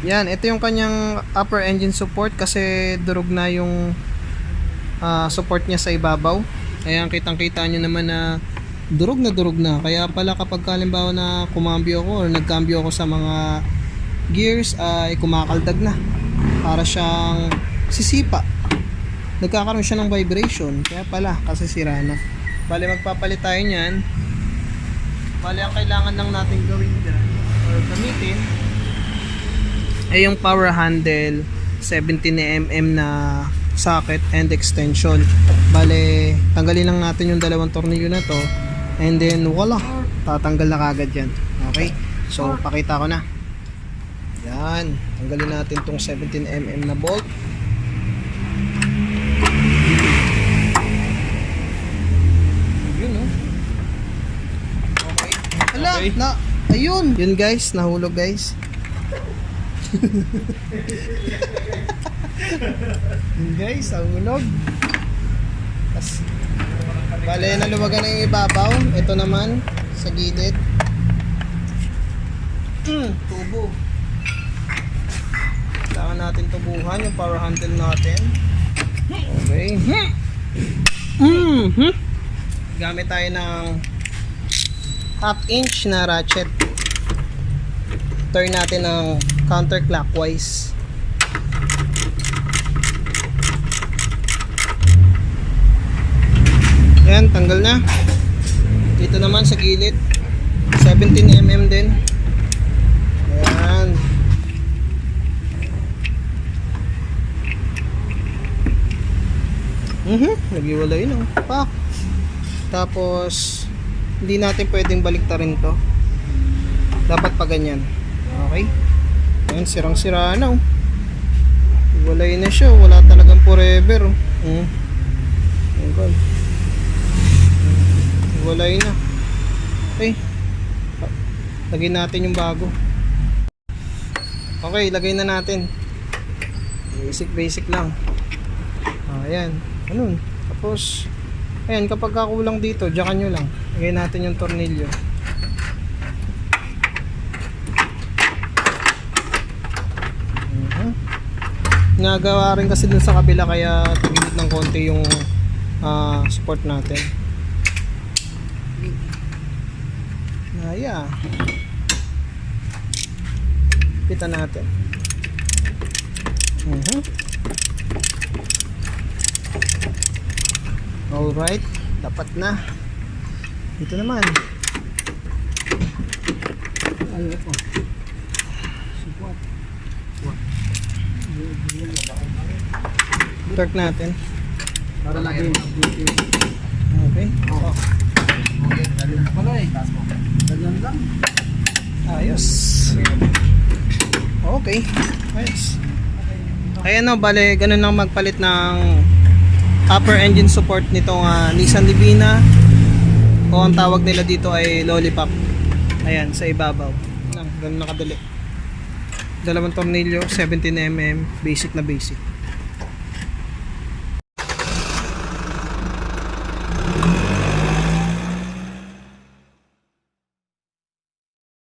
Yan, ito yung kanyang upper engine support kasi durog na yung ah, support niya sa ibabaw. Ayan, kitang-kita nyo naman na durog na durog na. Kaya pala kapag kalimbawa na kumambyo ako or nagkambyo ako sa mga gears ay kumakaldag na. Para siyang sisipa. Nagkakaroon siya ng vibration. Kaya pala, kasi sira na. Bali, magpapalit tayo niyan. Bali, ang kailangan lang natin gawin dyan or gamitin ay yung power handle 17mm na socket and extension. Bale, tanggalin lang natin yung dalawang tornilyo na to and then wala, tatanggal na kagad yan. Okay? So, pakita ko na. Yan, tanggalin natin tong 17mm na bolt. Yun oh. Okay. Hala, Okay. na, ayun. Yun guys, nahulog guys. Guys, nahulog. Tas, bale, naluwagan na yung ibabaw. Ito naman, sa gilid. Mm, tubo. Kailangan natin tubuhan yung power handle natin. Okay. Mm-hmm. Gamit tayo ng half inch na ratchet. Turn natin ng counterclockwise. Yan, tanggal na. Dito naman sa gilid. 17mm din. Ayan. Mhm, nagiwalay na. Pak. Tapos, hindi natin pwedeng baliktarin to. Dapat pa ganyan. Okay? Ayan, sirang-sira na. Oh. Walay na siya. Wala talagang forever. Oh. Mm. Ayan, God. Walay na. Okay. Lagyan natin yung bago. Okay, lagay na natin. Basic, basic lang. Ah, ayan. Ganun. Tapos, ayan, kapag kakulang dito, diyakan nyo lang. Lagay natin yung tornilyo. Mhm. Nagawa rin kasi dun sa kabila kaya tagilid ng konti yung ah, support natin. Aya. Kita natin. Mhm. Alright, dapat na. Dito naman. Po? Support. Torque natin. Para lagi. Okay. Oh, Okay, ganun pala eh. Ganyan lang. ayos. Okay. Ayos. Kaya no, bale, ganun lang magpalit ng upper engine support nitong ah, Nissan Livina o ang tawag nila dito ay Lollipop. Ayan, sa ibabaw. Ganun nakadali. Dalawang tornilyo, 17mm, basic na basic.